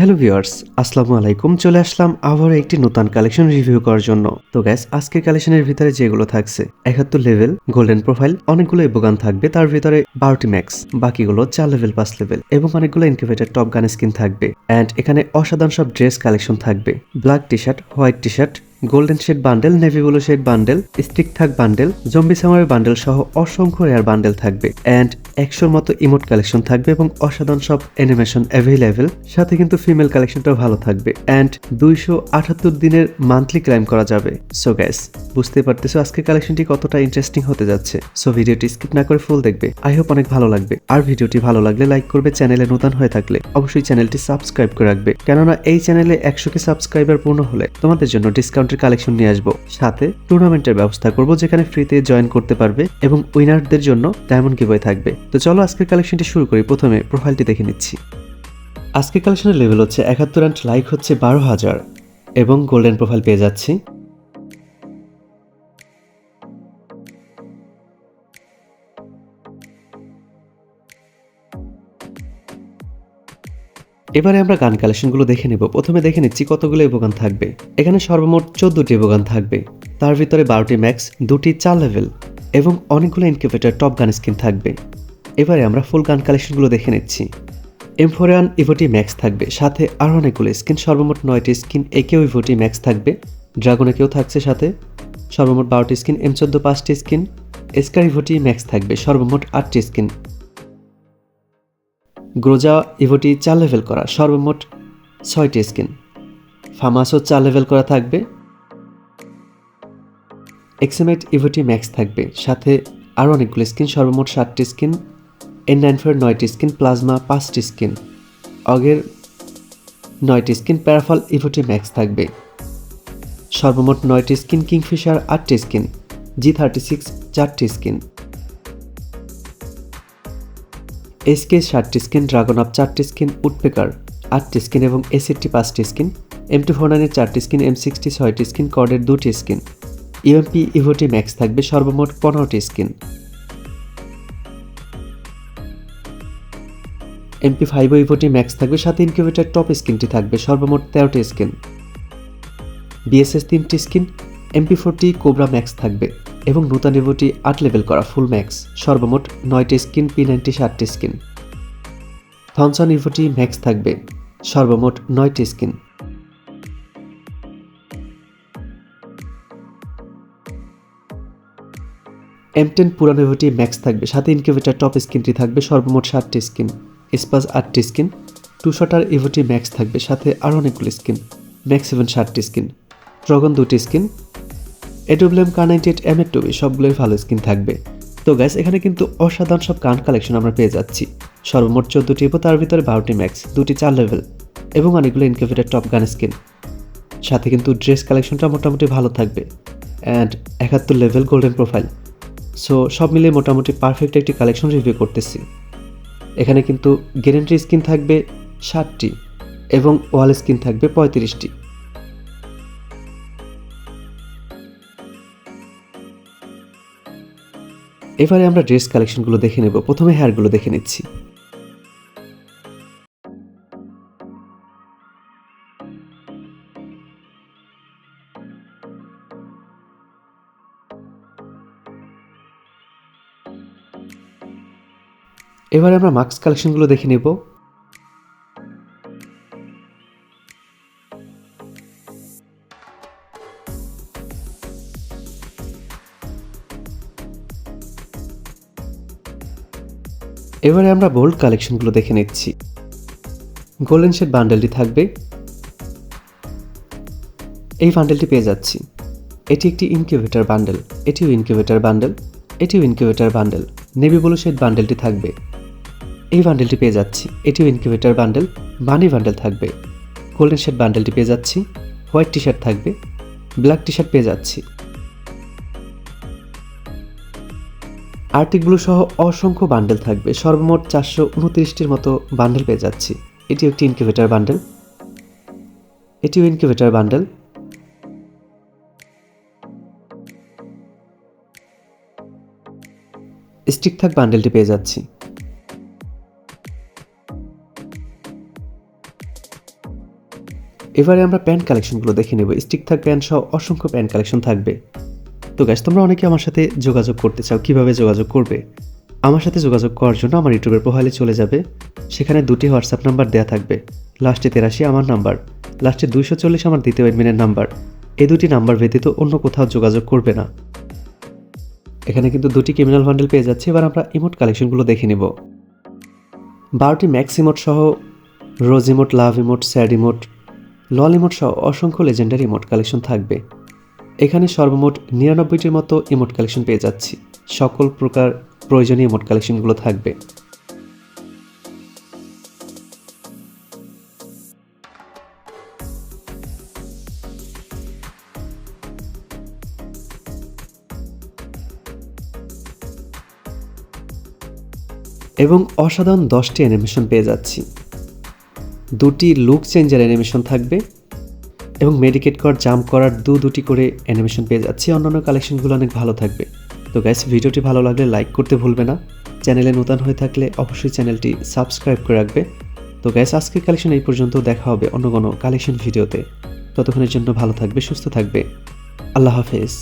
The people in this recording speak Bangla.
হ্যালো ভিউয়ার্স, আসসালামু আলাইকুম। চলে আসলাম আবার একটি নতুন কালেকশন রিভিউ করার জন্য। তো গ্যাস আজকের কালেকশনের ভিতরে যেগুলো থাকছে, একাত্তর লেভেল গোল্ডেন প্রোফাইল অনেকগুলো এবোগান থাকবে। তার ভিতরে বারোটি ম্যাক্স বাকিগুলো চার লেভেল পাঁচ লেভেল এবং অনেকগুলো ইনকিউবেটার টপ গান স্কিন থাকবে। অ্যান্ড এখানে অসাধারণ সব ড্রেস কালেকশন থাকবে। Black T shirt white T shirt golden shade bundle navy blue shade bundle stick থাক বান্ডেল জম্বি সামারের বান্ডেল সহ অসংখ্য রেয়ার বান্ডেল থাকবে। অ্যান্ড একশোর মতো ইমোট কালেকশন থাকবে এবং অসাধারণ সব অ্যানিমেশন অ্যাভেলেবেল সাথে কিন্তু ফিমেল কালেকশনটাও ভালো থাকবে। অ্যান্ড দুইশো আটাত্তর দিনের মান্থলি ক্লাইম করা যাবে। সো গ্যাস বুঝতে পারতেছো আজকের কালেকশনটি কতটা ইন্টারেস্টিং হতে যাচ্ছে। সো ভিডিওটি স্কিপ না করে ফুল দেখবে। আই হোপ অনেক ভালো লাগবে। আর ভিডিওটি ভালো লাগলে লাইক করবে চ্যানেলে নতুন হয়ে থাকলে। অবশ্যই চ্যানেলটি সাবস্ক্রাইব করে রাখবে। কেননা এই চ্যানেলে একশো কে সাবস্ক্রাইবার পূর্ণ হলে তোমাদের জন্য ডিসকাউন্টের কালেকশন নিয়ে আসব। সাথে টুর্নামেন্টের ব্যবস্থা করব যেখানে ফ্রিতে জয়েন করতে পারবে এবং উইনারদের জন্য ডায়মন্ড গিভওয়ে থাকবে। তো চলো আজকের কালেকশনটি শুরু করি। প্রথমে প্রোফাইলটি দেখে নিচ্ছি। আজকের কালেকশনের লেভেল হচ্ছে একাত্তর অ্যান্ড লাইক হচ্ছে বারো হাজার এবং গোল্ডেন প্রোফাইল পেয়ে যাচ্ছি। এবারে আমরা গান কালেকশনগুলো দেখে নেব। প্রথমে দেখে নিচ্ছি কতগুলো এবগান থাকবে। এখানে সর্বমোট চোদ্দটি এবগান থাকবে। তার ভিতরে বারোটি ম্যাক্স, দুটি চার লেভেল এবং অনেকগুলো ইনকিউবেটার, টপ গান স্কিন থাকবে। এবারে আমরা ফুল গান কালেকশনগুলো দেখে নিচ্ছি। এমফোরিয়ান ইভোটি ম্যাক্স থাকবে, সাথে আরও অনেকগুলো স্কিন, সর্বমোট নয়টি স্কিন, একেও ইভোটি ম্যাক্স থাকবে। ড্রাগনে কেউ থাকছে সাথে, সর্বমোট বারোটি স্কিন, এম চোদ্দ পাঁচটি স্কিন, এসকার ইভোটি ম্যাক্স থাকবে, সর্বমোট আটটি স্কিন। গ্রোজা ইভোটি চার লেভেল করা, সর্বমোট ছয়টি স্কিন। ফামাসও চার লেভেল করা থাকবে। এক্সেমেট ইভোটি ম্যাক্স থাকবে। সাথে আরও অনেকগুলো স্কিন, সর্বমোট সাতটি স্কিন। এন নাইন ফোর নয়টি স্কিন, প্লাজমা পাঁচটি স্কিন। অগের নয়টি স্কিন, প্যারাফল ইভোটি ম্যাক্স থাকবে। সর্বমোট নয়টি স্কিন, কিংফিশার আটটি স্কিন। জি থার্টি সিক্স চারটি স্কিন। এসকে সাতটি স্কিন, ড্রাগন আপ চারটি স্কিন, উডপেকার আটটি স্কিন এবং এসিটি পাঁচটি স্কিন, এম টু ফোর নাইনের চারটি স্কিন, এম সিক্সটি ছয়টি স্কিন, কর্ডের দুটি স্কিন। ইউএমপি ইভোটি ম্যাক্স থাকবে সর্বমোট পনেরোটি স্কিন। এমপি ফাইভ ও ইভোটি ম্যাক্স থাকবে সাথে ইনকিউবেটার, টপ স্কিনটি থাকবে সর্বমোট তেরোটি স্কিন। বিএসএস তিনটি skin, MP forty cobra max থাকবে। এবং নূতন ইভোটি আট লেভেল করা ফুল ম্যাক্স, সর্বমোট নয়টি স্কিন পি নাইনটি ষাটটি স্কিন। থনসন ইভোটি ম্যাক্স থাকবে, সর্বমোট নয়টি স্কিন। এম টেন পুরানো ইভোটি ম্যাক্স থাকবে, সাথে ইনকিউবেটার টপ স্কিনটি থাকবে, সর্বমোট ষাটটি স্কিন। স্পাস আটটি স্কিন টু শটার ইভোটি ম্যাক্স থাকবে, সাথে আরও অনেকগুলো স্কিন। ম্যাক্স সেভেন ষাটটি স্কিন। ড্রগন দুটি স্কিন নাইনটি এইট এম এর সবগুলোই ভালো স্কিন থাকবে। তো গ্যাস এখানে কিন্তু অসাধারণ সব গান কালেকশন আমরা পেয়ে যাচ্ছি। সর্বমোট চোদ্দোটি এবং তার ভিতরে বারোটি ম্যাক্স দুটি চার লেভেল এবং অনেকগুলো ইনকিউবেটার টপ গান স্কিন সাথে কিন্তু ড্রেস কালেকশনটা মোটামুটি ভালো থাকবে অ্যান্ড একাত্তর লেভেল গোল্ডেন প্রোফাইল সো সব মিলিয়ে মোটামুটি পারফেক্ট একটি কালেকশন রিভিউ করতেছি। এখানে কিন্তু গ্যারেন্টি স্কিন থাকবে ষাটটি এবং ওয়াল স্কিন থাকবে পঁয়ত্রিশটি। এবারে আমরা ড্রেস কালেকশনগুলো দেখে নেব। প্রথমে হেয়ারগুলো দেখে নিচ্ছি। এবারে আমরা মাস্ক কালেকশনগুলো দেখে নেব। এবারে আমরা বোল্ড কালেকশনগুলো দেখে নিচ্ছি। গোল্ডেন শেড বান্ডেলটি থাকবে। এই বান্ডেলটি পেয়ে যাচ্ছি। এটি একটি ইনকিউবেটার বান্ডেল এটিও ইনকিউবেটার বান্ডেল এটিও incubator bundle navy blue shade বান্ডেলটি থাকবে। এই বান্ডেলটি পেয়ে যাচ্ছি, এটিও ইনকিউবেটার বান্ডেল বানি বান্ডেল থাকবে। গোল্ডেন শেড বান্ডেলটি পেয়ে যাচ্ছি হোয়াইট টি শার্ট থাকবে ব্ল্যাক টি শার্ট পেয়ে যাচ্ছি। আর্টিকগুলো সহ অসংখ্য বান্ডেল থাকবে। সর্বমোট চারশো উনত্রিশটির মতো বান্ডেল পেয়ে যাচ্ছি। এটি একটি ইনকিউবেটার বান্ডেল। এটিও ইনকিউবেটার বান্ডেল। স্টিক থাক বান্ডেলটি পেয়ে যাচ্ছি। এবারে আমরা প্যান্ট কালেকশনগুলো দেখে নেব। স্টিক থাক প্যান্ট সহ অসংখ্য প্যান্ট কালেকশন থাকবে। তো গ্যাস তোমরা অনেকে আমার সাথে যোগাযোগ করতে চাও, কীভাবে যোগাযোগ করবে? আমার সাথে যোগাযোগ করার জন্য আমার ইউটিউবের প্রোফাইলে চলে যাবে। সেখানে দুটি হোয়াটসঅ্যাপ নাম্বার দেওয়া থাকবে। লাস্টে তেরাশি, আমার নাম্বার লাস্টে দুইশো চল্লিশ, আমার দ্বিতীয় অ্যাডমিনের নাম্বার এই দুটি নাম্বার ব্যতীত অন্য কোথাও যোগাযোগ করবে না। এখানে কিন্তু দুটি ক্রিমিনাল বান্ডেল পেয়ে যাচ্ছে। এবার আমরা ইমোট কালেকশনগুলো দেখে নেব। বারোটি ম্যাক্স ইমোট সহ rose emote love emote sad emote LOL emote সহ অসংখ্য লেজেন্ডারি ইমোট কালেকশন থাকবে। এখানে সর্বমোট নিরানব্বইটির মতো ইমোট কালেকশন পেয়ে যাচ্ছি। সকল প্রকার প্রয়োজনীয় ইমোট কালেকশনগুলো থাকবে। এবং অসাধারণ দশটি অ্যানিমেশন পেয়ে যাচ্ছি। দুটি লুক চেঞ্জার অ্যানিমেশন থাকবে। এবং মেডিকেট কর জাম্প করার দু দুটি করে অ্যানিমেশন পেয়ে যাচ্ছি। অন্যান্য কালেকশনগুলো অনেক ভালো থাকবে। তো গাইস ভিডিওটি ভালো লাগলে লাইক করতে ভুলবে না। চ্যানেলে নতুন হয়ে থাকলে অবশ্যই চ্যানেলটি সাবস্ক্রাইব করে রাখবে। তো গ্যাস আজকের কালেকশন এই পর্যন্ত। দেখা হবে অন্য কোনো কালেকশন ভিডিওতে ততক্ষণের জন্য ভালো থাকবে, সুস্থ থাকবে। আল্লাহ হাফেজ।